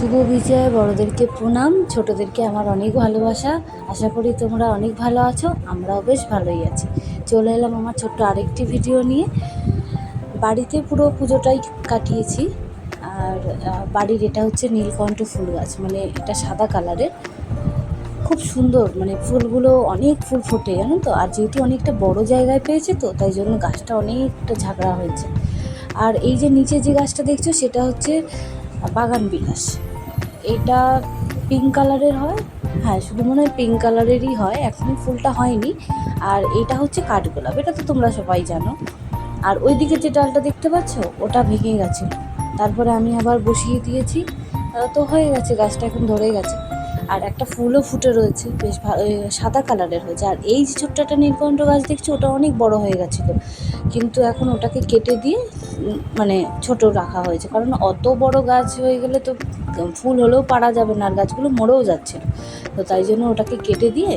শুভ বিজয়, বড়োদেরকে প্রণাম, ছোটোদেরকে আমার অনেক ভালোবাসা। আশা করি তোমরা অনেক ভালো আছো, আমরাও বেশ ভালোই আছি। চলে এলাম আমার ছোট্ট আরেকটি ভিডিও নিয়ে। বাড়িতে পুরো পুজোটাই কাটিয়েছি। আর বাড়ির এটা হচ্ছে নীলকণ্ঠ ফুল গাছ মানে এটা সাদা কালারের। খুব সুন্দর মানে ফুলগুলো অনেক ফুল ফোটে, জানো তো? আর যেহেতু অনেকটা বড় জায়গায় পেয়েছে তো, তাই জন্য গাছটা অনেকটা ঝাঁকড়া হয়েছে। আর এই যে নিচে যে গাছটা দেখছ, সেটা হচ্ছে বাগান বিলাস। এটা পিঙ্ক কালারের হয়। হ্যাঁ শুধু মনে হয় পিঙ্ক কালারেরই হয়। এখনই ফুলটা হয়নি। আর এটা হচ্ছে কাঠগোলাপ। এটা তো তোমরা সবাই জানো। আর ওই ওইদিকে যে ডালটা দেখতে পাচ্ছ, ওটা ভেঙে গেছে। তারপরে আমি আবার বসিয়ে দিয়েছি। তো হয়ে গেছে, গাছটা এখন ধরে গেছে। আর একটা ফুলও ফুটে রয়েছে, বেশ সাদা কালারের হয়েছে। আর এই যে ছোট্ট একটা নীলকণ্ঠ গাছ দেখছি, ওটা অনেক বড় হয়ে গেছিল। কিন্তু এখন ওটাকে কেটে দিয়ে মানে ছোট রাখা হয়েছে। কারণ অত বড় গাছ হয়ে গেলে তো ফুল হলেও পারা যাবে না, আর গাছগুলো মরেও যাচ্ছে তো তাই জন্য ওটাকে কেটে দিয়ে,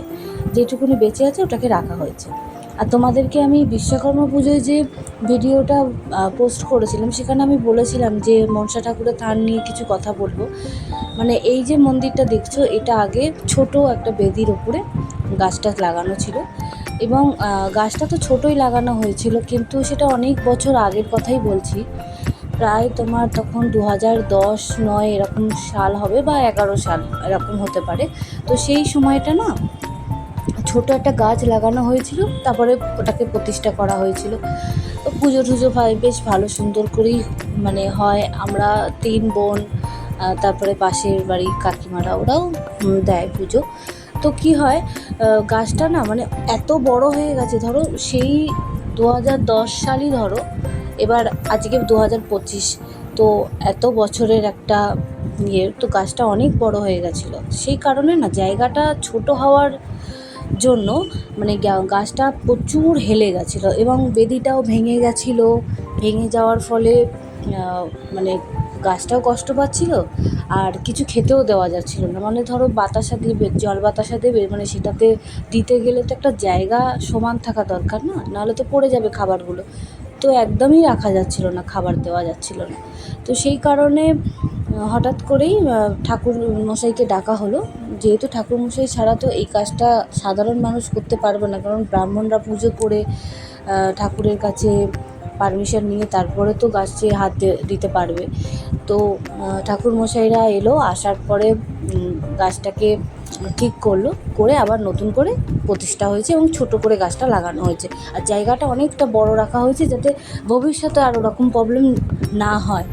যেটুকুনি বেঁচে আছে ওটাকে রাখা হয়েছে। আর তোমাদেরকে আমি বিশ্বকর্মা পুজোয় যে ভিডিওটা পোস্ট করেছিলাম, সেখানে আমি বলেছিলাম যে মনসা ঠাকুরের থান নিয়ে কিছু কথা বলব। মানে এই যে মন্দিরটা দেখছ, এটা আগে ছোট একটা বেদির ওপরে গাছটা লাগানো ছিল। এবং গাছটা তো ছোটই লাগানো হয়েছিল, কিন্তু সেটা অনেক বছর আগের কথাই বলছি। প্রায় তোমার তখন দু হাজার দশ, নয় এরকম সাল হবে বা এগারো সাল এরকম হতে পারে। তো সেই সময়টা না ছোট একটা গাছ লাগানো হয়েছিল, তারপরে ওটাকে প্রতিষ্ঠা করা হয়েছিল। তো পুজো টুজো বেশ ভালো সুন্দর করেই মানে হয়। আমরা তিন বোন তারপরে পাশের বাড়ি কাকিমারা ওরাও দেয় পুজো। তো কি হয় গাছটা না মানে এত বড় হয়ে গেছে, ধরো সেই দু হাজার দশ সালই ধরো, এবার আজকে দু হাজার পঁচিশ, তো এত বছরের একটা ইয়ে তো গাছটা অনেক বড় হয়ে গেছিল। সেই কারণে না জায়গাটা ছোট হওয়ার জন্য মানে গাছটা প্রচুর হেলে গেছিল এবং বেদিটাও ভেঙে গেছিল। ভেঙে যাওয়ার ফলে মানে গাছটাও কষ্ট পাচ্ছিল আর কিছু খেতেও দেওয়া যাচ্ছিল না। মানে ধরো বাতাসা দেবে জল বাতাসা দেবে মানে সেটাতে দিতে গেলে তো একটা জায়গা সমান থাকা দরকার না? নাহলে তো পড়ে যাবে খাবারগুলো। তো একদমই রাখা যাচ্ছিল না, খাবার দেওয়া যাচ্ছিল না। তো সেই কারণে হঠাৎ করেই ঠাকুর মশাইকে ডাকা হলো। যেহেতু ঠাকুর মশাই ছাড়া তো এই কাজটা সাধারণ মানুষ করতে পারবে না, কারণ ব্রাহ্মণরা পুজো করে ঠাকুরের কাছে পারমিশন নিয়ে তারপরে তো গাছে হাত দিতে পারবে। তো ঠাকুর মশাইরা এলো, আসার পরে গাছটাকে ঠিক করল, করে আবার নতুন করে প্রতিষ্ঠা হয়েছে এবং ছোট করে গাছটা লাগানো হয়েছে। আর জায়গাটা অনেকটা বড় রাখা হয়েছে যাতে ভবিষ্যতে আর ওরকম প্রবলেম না হয়।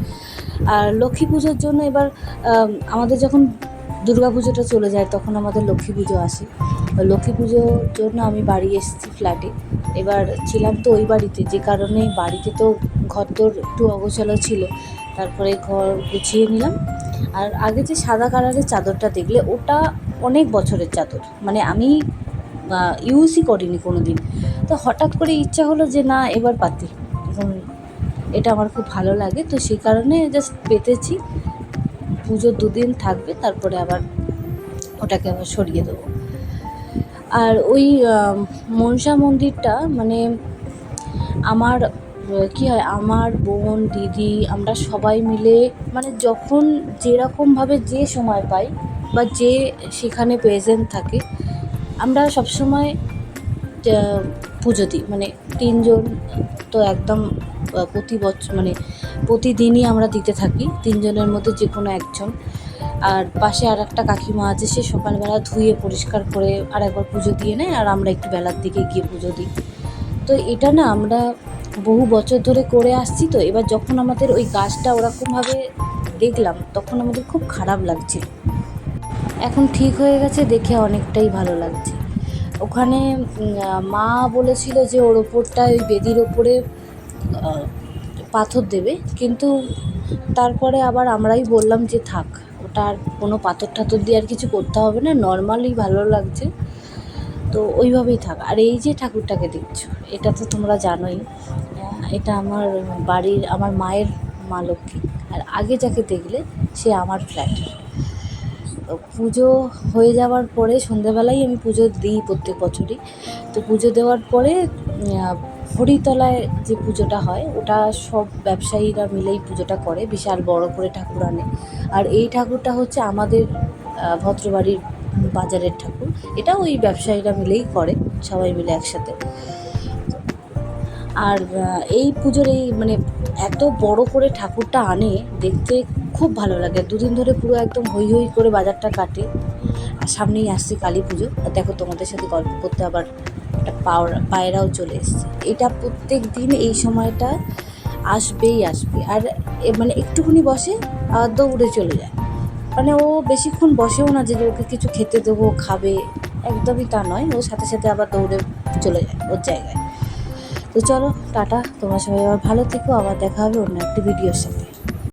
আর লক্ষ্মী পুজোর জন্য এবার আমাদের যখন দুর্গা পুজোটা চলে যায়, তখন আমাদের লক্ষ্মী পুজো আসে। লক্ষ্মী পুজোর জন্য আমি বাড়ি এসেছি ফ্ল্যাটে এবার ছিলাম তো ওই বাড়িতে, যে কারণে বাড়িতে তো ঘর তোর একটু অগোছালো ছিল। তারপরে ঘর গুছিয়ে নিলাম। আর আগে যে সাদা কালারের চাদরটা দেখলে, ওটা অনেক বছরের চাদর। মানে আমি ইউজই করিনি কোনো দিন তো হঠাৎ করে ইচ্ছা হলো যে না, এবার পাতি। এখন এটা আমার খুব ভালো লাগে। তো সেই কারণে জাস্ট পেতেছি। পুজোর দুদিন থাকবে, তারপরে আবার ওটাকে আবার সরিয়ে দেবো। আর ওই মনসা মন্দিরটা মানে আমার কী হয়, আমার বোন, দিদি, আমরা সবাই মিলে মানে যখন যেরকমভাবে যে সময় পাই বা যে সেখানে প্রেজেন্ট থাকে, আমরা সবসময় পুজো দিই। মানে তিনজন তো একদম প্রতি বছর মানে প্রতিদিনই আমরা দিতে থাকি, তিনজনের মধ্যে যে কোনো একজন। আর পাশে আর একটা কাকিমা আছে, সে সকালবেলা ধুয়ে পরিষ্কার করে আর একবার পুজো দিয়ে নেয়, আর আমরা একটু বেলার দিকে গিয়ে পুজো দিই। তো এটা না আমরা বহু বছর ধরে করে আসছি তো, এবার যখন আমাদের ওই গাছটা ওরকমভাবে দেখলাম, তখন আমাদের খুব খারাপ লাগছিল। এখন ঠিক হয়ে গেছে, দেখে অনেকটাই ভালো লাগছে। ওখানে মা বলেছিল যে ওর ওপরটা ওই বেদির ওপরে পাথর দেবে। কিন্তু তারপরে আবার আমরাই বললাম যে থাক, ওটা আর কোনো পাথর টাথর দিয়ে আর কিছু করতে হবে না নর্মালি ভালো লাগছে। তো ওইভাবেই থাক। আর এই যে ঠাকুরটাকে দেখছ, এটা তো তোমরা জানোই, এটা আমার বাড়ির, আমার মায়ের মা লক্ষ্মী। আর আগে যাকে দেখলে সে আমার ফ্ল্যাট পুজো হয়ে যাওয়ার পরে সন্ধেবেলায় আমি পুজো দিই প্রত্যেক বছরই। তো পুজো দেওয়ার পরে হরিতলায় যে পুজোটা হয়, ওটা সব ব্যবসায়ীরা মিলেই পুজোটা করে, বিশাল বড় করে ঠাকুর আনে। আর এই ঠাকুরটা হচ্ছে আমাদের ভদ্রবাড়ির বাজারের ঠাকুর। এটা ওই ব্যবসায়ীরা মিলেই করে, সবাই মিলে একসাথে। আর এই পুজোর এই মানে এত বড় করে ঠাকুরটা আনে, দেখতে খুব ভালো লাগে। দুদিন ধরে পুরো একদম হই হই করে বাজারটা কাটে। আর সামনেই আসছে কালী পুজো। দেখো তোমাদের সাথে গল্প করতে আবার একটা পায়রাও চলে এসছে। এটা প্রত্যেক দিন এই সময়টা আসবেই আসবে। আর মানে একটুখানি বসে আর দৌড়ে চলে যায়। মানে ও বেশিক্ষণ বসেও না যে ওকে কিছু খেতে দেবো, খাবে, একদমই তা নয়। ও সাথে সাথে আবার দৌড়ে চলে যায় ওর জায়গায়। তো চলো, টাটা। তোমরা সবাই আবার ভালো থেকো। আবার দেখা হবে অন্য একটি ভিডিওর সাথে।